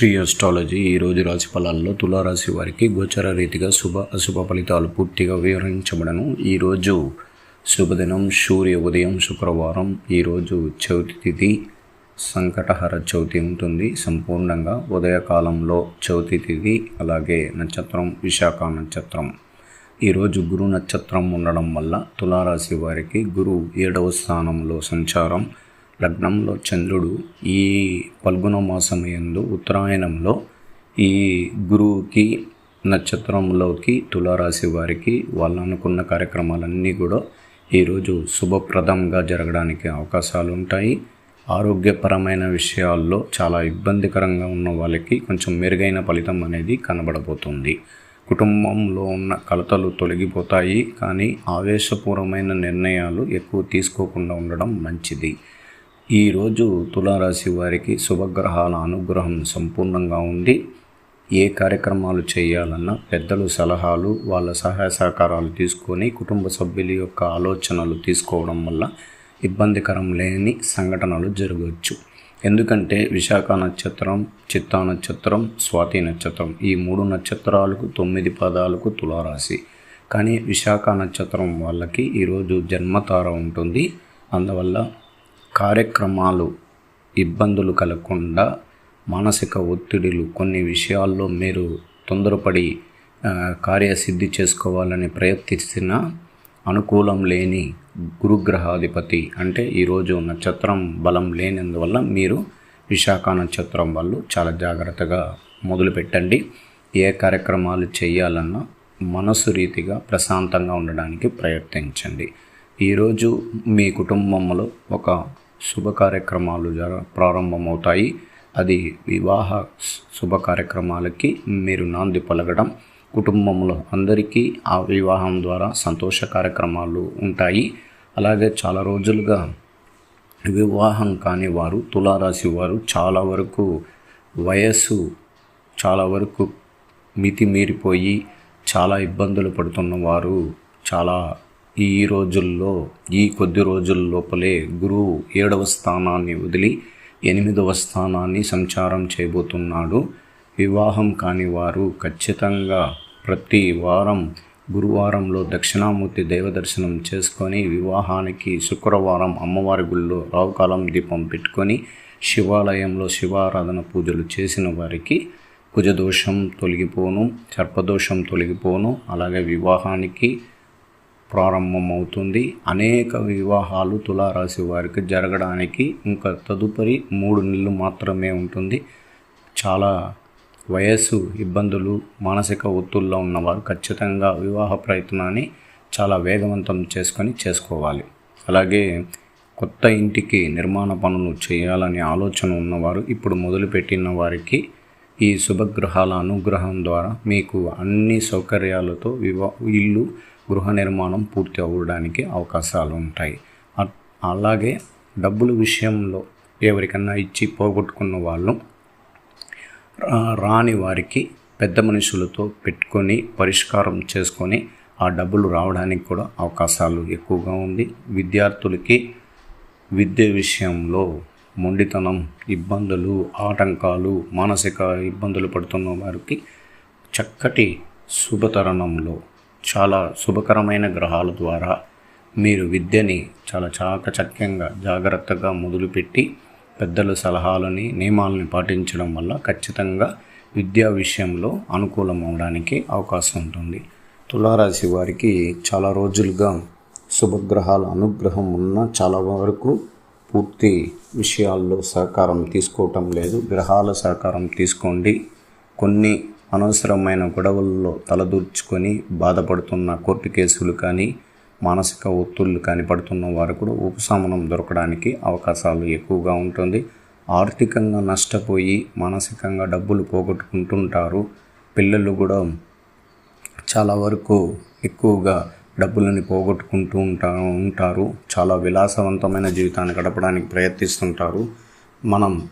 Shri astrology ఈరోజు రాశి ఫలాల్లో తులారాశి వారికి గోచర రీతిగా శుభ అశుభ ఫలితాలు పూర్తిగా వివరించబడను. ఈరోజు శుభదినం సూర్య ఉదయం శుక్రవారం. ఈరోజు చవితి తిథి సంకటహర చవితి ఉంటుంది. సంపూర్ణంగా ఉదయకాలంలో చవితి తిథి అలాగే నక్షత్రం విశాఖ నక్షత్రం. ఈరోజు గురు నక్షత్రం ఉండడం వల్ల తులారాశి వారికి గురు ఏడవ స్థానంలో సంచారం. లగ్నంలో చంద్రుడు ఈ పల్గుణ మాసం యందు ఉత్తరాయణంలో ఈ గురువుకి నక్షత్రంలోకి తులారాశి వారికి వాళ్ళు అనుకున్న కార్యక్రమాలన్నీ కూడా ఈరోజు శుభప్రదంగా జరగడానికి అవకాశాలు ఉంటాయి. ఆరోగ్యపరమైన విషయాల్లో చాలా ఇబ్బందికరంగా ఉన్న వాళ్ళకి కొంచెం మెరుగైన ఫలితం అనేది కనబడబోతుంది. కుటుంబంలో ఉన్న కలతలు తొలగిపోతాయి కానీ ఆవేశపూర్వమైన నిర్ణయాలు ఎక్కువ తీసుకోకుండా ఉండడం మంచిది. ఈరోజు తులారాశి వారికి శుభగ్రహాల అనుగ్రహం సంపూర్ణంగా ఉండి ఏ కార్యక్రమాలు చేయాలన్నా పెద్దలు సలహాలు వాళ్ళ సహాయ సహకారాలు తీసుకొని కుటుంబ సభ్యుల యొక్క ఆలోచనలు తీసుకోవడం వల్ల ఇబ్బందికరం లేని సంఘటనలు జరగవచ్చు. ఎందుకంటే విశాఖ నక్షత్రం చిత్తా నక్షత్రం స్వాతి నక్షత్రం ఈ మూడు నక్షత్రాలకు తొమ్మిది పదాలకు తులారాశి. కానీ విశాఖ నక్షత్రం వాళ్ళకి ఈరోజు జన్మతార ఉంటుంది. అందువల్ల కార్యక్రమాలు ఇబ్బందులు కలగకుండా మానసిక ఒత్తిడిలు కొన్ని విషయాల్లో మీరు తొందరపడి కార్యసిద్ధి చేసుకోవాలని ప్రయత్నిస్తున్న అనుకూలం లేని గురుగ్రహాధిపతి అంటే ఈరోజు నక్షత్రం బలం లేనందువల్ల మీరు విశాఖ నక్షత్రం వాళ్ళు చాలా జాగ్రత్తగా మొదలుపెట్టండి ఏ కార్యక్రమాలు చేయాలన్నా మనసు రీతిగా ప్రశాంతంగా ఉండడానికి ప్రయత్నించండి. ఈరోజు మీ కుటుంబంలో ఒక శుభ కార్యక్రమాలు జర ప్రారంభమవుతాయి. అది వివాహ శుభ కార్యక్రమాలకి మీరు నాంది పలకడం కుటుంబంలో అందరికీ ఆ వివాహం ద్వారా సంతోష కార్యక్రమాలు ఉంటాయి. అలాగే చాలా రోజులుగా వివాహం కాని వారు తులారాశి వారు చాలా వరకు వయస్సు చాలా వరకు మితిమీరిపోయి చాలా ఇబ్బందులు పడుతున్న వారు చాలా ఈ రోజుల్లో ఈ కొద్ది రోజుల లోపలే గురువు ఏడవ స్థానాన్ని వదిలి ఎనిమిదవ స్థానాన్ని సంచారం చేయబోతున్నాడు. వివాహం కాని వారు ఖచ్చితంగా ప్రతి వారం గురువారంలో దక్షిణామూర్తి దైవదర్శనం చేసుకొని వివాహానికి శుక్రవారం అమ్మవారి గుళ్ళో రావుకాలం దీపం పెట్టుకొని శివాలయంలో శివారాధన పూజలు చేసిన వారికి కుజదోషం తొలగిపోను సర్పదోషం తొలగిపోను అలాగే వివాహానికి ప్రారంభమవుతుంది. అనేక వివాహాలు తులారాశి వారికి జరగడానికి ఇంకా తదుపరి మూడు నెలలు మాత్రమే ఉంటుంది. చాలా వయస్సు ఇబ్బందులు మానసిక ఒత్తుల్లో ఉన్నవారు ఖచ్చితంగా వివాహ ప్రయత్నాన్ని చాలా వేగవంతం చేసుకొని చేసుకోవాలి. అలాగే కొత్త ఇంటికి నిర్మాణ పనులు చేయాలనే ఆలోచన ఉన్నవారు ఇప్పుడు మొదలుపెట్టిన వారికి ఈ శుభగ్రహాల అనుగ్రహం ద్వారా మీకు అన్ని సౌకర్యాలతో వివా ఇల్లు గృహ నిర్మాణం పూర్తి అవ్వడానికి అవకాశాలు ఉంటాయి. అలాగే డబ్బుల విషయంలో ఎవరికన్నా ఇచ్చి పోగొట్టుకున్న వాళ్ళు రాని వారికి పెద్ద మనుషులతో పెట్టుకొని పరిష్కారం చేసుకొని ఆ డబ్బులు రావడానికి కూడా అవకాశాలు ఎక్కువగా ఉంది. విద్యార్థులకి విద్య విషయంలో మొండితనం ఇబ్బందులు ఆటంకాలు మానసిక ఇబ్బందులు పడుతున్న వారికి చక్కటి శుభతరుణంలో చాలా శుభకరమైన గ్రహాల ద్వారా మీరు విద్యని చాలా చాకచక్యంగా జాగ్రత్తగా మొదలుపెట్టి పెద్దల సలహాలని నియమాలని పాటించడం వల్ల ఖచ్చితంగా విద్యా విషయంలో అనుకూలం అవడానికి అవకాశం ఉంటుంది. తులారాశి వారికి చాలా రోజులుగా శుభగ్రహాల అనుగ్రహం ఉన్న చాలా వరకు పూర్తి విషయాల్లో సహకారం తీసుకోవటం లేదు. గ్రహాల సహకారం తీసుకోండి. కొన్ని అనవసరమైన గొడవల్లో తలదూర్చుకొని బాధపడుతున్న కోర్టు కేసులు కానీ మానసిక ఒత్తుళ్ళు కానీ పడుతున్న వారు కూడా ఉపశమనం దొరకడానికి అవకాశాలు ఎక్కువగా ఉంటుంది. ఆర్థికంగా నష్టపోయి మానసికంగా డబ్బులు పోగొట్టుకుంటుంటారు. పిల్లలు కూడా చాలా వరకు ఎక్కువగా డబ్బులని పోగొట్టుకుంటూ ఉంటా ఉంటారు. చాలా విలాసవంతమైన జీవితాన్ని గడపడానికి ప్రయత్నిస్తుంటారు. మనం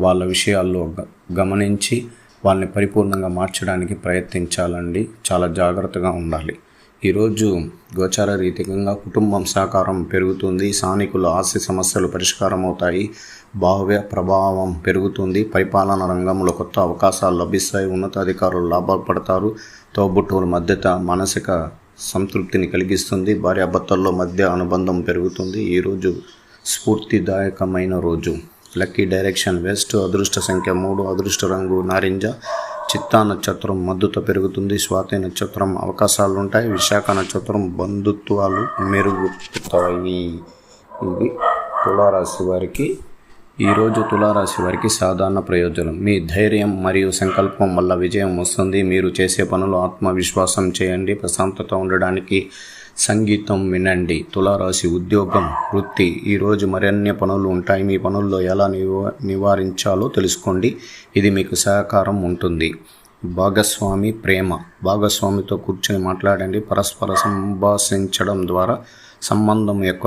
వాళ్ళ విషయాల్లో గమనించి వాళ్ళని పరిపూర్ణంగా మార్చడానికి ప్రయత్నించాలండి. చాలా జాగ్రత్తగా ఉండాలి. ఈరోజు గోచార రీతికంగా కుటుంబం సహకారం పెరుగుతుంది. స్థానికుల ఆస్తి సమస్యలు పరిష్కారం అవుతాయి భావ్య ప్రభావం పెరుగుతుంది. పరిపాలన రంగంలో కొత్త అవకాశాలు లభిస్తాయి. ఉన్నతాధికారులు లాభపడతారు. తోబుట్టువుల మధ్యత మానసిక సంతృప్తిని కలిగిస్తుంది. భార్యాభర్తల్లో మధ్య అనుబంధం పెరుగుతుంది. ఈరోజు స్ఫూర్తిదాయకమైన రోజు. లక్కీ డైరెక్షన్ వెస్ట్ అదృష్ట సంఖ్య మూడు అదృష్ట రంగు నారింజ చిత్తా నక్షత్రం మద్దతు పెరుగుతుంది. స్వాతి నక్షత్రం అవకాశాలు ఉంటాయి విశాఖ నక్షత్రం బంధుత్వాలు మెరుగుతాయి ఇది తులారాశి వారికి ఈరోజు తులారాశి వారికి సాధారణ ప్రయోజనం. మీ ధైర్యం మరియు సంకల్పం వల్ల విజయం వస్తుంది. మీరు చేసే పనులు ఆత్మవిశ్వాసం చేయండి. ప్రశాంతత ఉండడానికి సంగీతం వినండి. తులారాశి ఉద్యోగం వృత్తి ఈరోజు మరిన్ని పనులు ఉంటాయి. మీ పనుల్లో ఎలా నివా నివారించాలో తెలుసుకోండి. ఇది మీకు సహకారం ఉంటుంది. భాగస్వామి ప్రేమ. భాగస్వామితో కూర్చొని మాట్లాడండి. పరస్పర సంభాషించడం ద్వారా సంబంధం యొక్క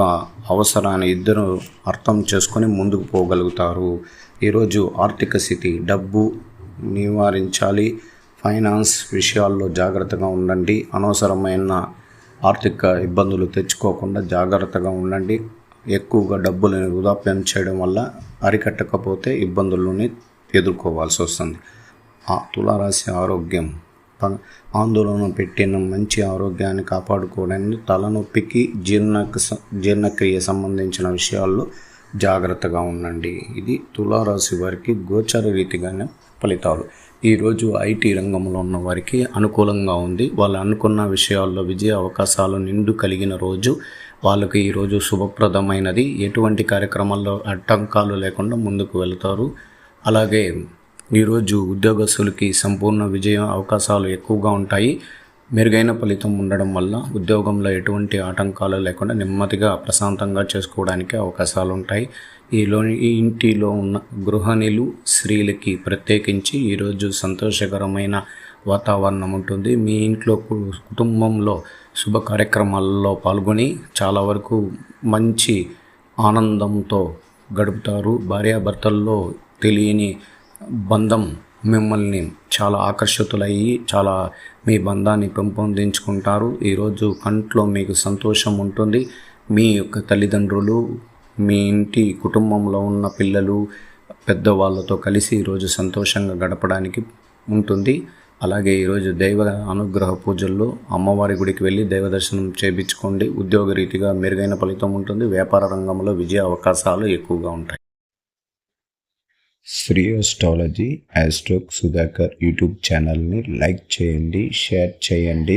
అవసరాన్ని ఇద్దరు అర్థం చేసుకొని ముందుకు పోగలుగుతారు. ఈరోజు ఆర్థిక స్థితి డబ్బు నివారించాలి. ఫైనాన్స్ విషయాల్లో జాగ్రత్తగా ఉండండి. అనవసరమైన ఆర్థిక ఇబ్బందులు తెచ్చుకోకుండా జాగ్రత్తగా ఉండండి. ఎక్కువగా డబ్బులను వృధాప్యం చేయడం వల్ల అరికట్టకపోతే ఇబ్బందులని ఎదుర్కోవాల్సి వస్తుంది. ఆ తులారాశి ఆరోగ్యం ఆందోళన పెట్టిన మంచి ఆరోగ్యాన్ని కాపాడుకోవడానికి తలనొప్పికి జీర్ణ జీర్ణక్రియ సంబంధించిన విషయాల్లో జాగ్రత్తగా ఉండండి. ఇది తులారాశి వారికి గోచర రీతిగానే ఫలితాలు. ఈరోజు ఐటీ రంగంలో ఉన్న వారికి అనుకూలంగా ఉంది. వాళ్ళు అనుకున్న విషయాల్లో విజయ అవకాశాలు నిండు కలిగిన రోజు. వాళ్ళకి ఈరోజు శుభప్రదమైనది. ఎటువంటి కార్యక్రమాల్లో అడ్డంకాలు లేకుండా ముందుకు వెళ్తారు. అలాగే ఈరోజు ఉద్యోగస్తులకి సంపూర్ణ విజయ అవకాశాలు ఎక్కువగా ఉంటాయి. మెరుగైన ఫలితం ఉండడం వల్ల ఉద్యోగంలో ఎటువంటి ఆటంకాలు లేకుండా నెమ్మదిగా ప్రశాంతంగా చేసుకోవడానికి అవకాశాలు ఉంటాయి. ఈలో ఈ ఇంటిలో ఉన్న గృహిణులు స్త్రీలకి ప్రత్యేకించి ఈరోజు సంతోషకరమైన వాతావరణం ఉంటుంది. మీ ఇంట్లో కుటుంబంలో శుభ కార్యక్రమాల్లో పాల్గొని చాలా వరకు మంచి ఆనందంతో గడుపుతారు. భార్యాభర్తల్లో తెలియని బంధం మిమ్మల్ని చాలా ఆకర్షితులయ్యి చాలా మీ బంధాన్ని పెంపొందించుకుంటారు. ఈరోజు కంట్లో మీకు సంతోషం ఉంటుంది. మీ యొక్క తల్లిదండ్రులు మీ ఇంటి కుటుంబంలో ఉన్న పిల్లలు పెద్దవాళ్ళతో కలిసి ఈరోజు సంతోషంగా గడపడానికి ఉంటుంది. అలాగే ఈరోజు దైవ అనుగ్రహ పూజల్లో అమ్మవారి గుడికి వెళ్ళి దైవ దర్శనం చేయించుకోండి ఉద్యోగ రీతిగా మెరుగైన ఫలితం ఉంటుంది. వ్యాపార రంగంలో విజయ అవకాశాలు ఎక్కువగా ఉంటాయి. శ్రీ ఆస్ట్రాలజీ యాస్ట్రోక్ సుధాకర్ యూట్యూబ్ ఛానల్ని లైక్ చేయండి షేర్ చేయండి.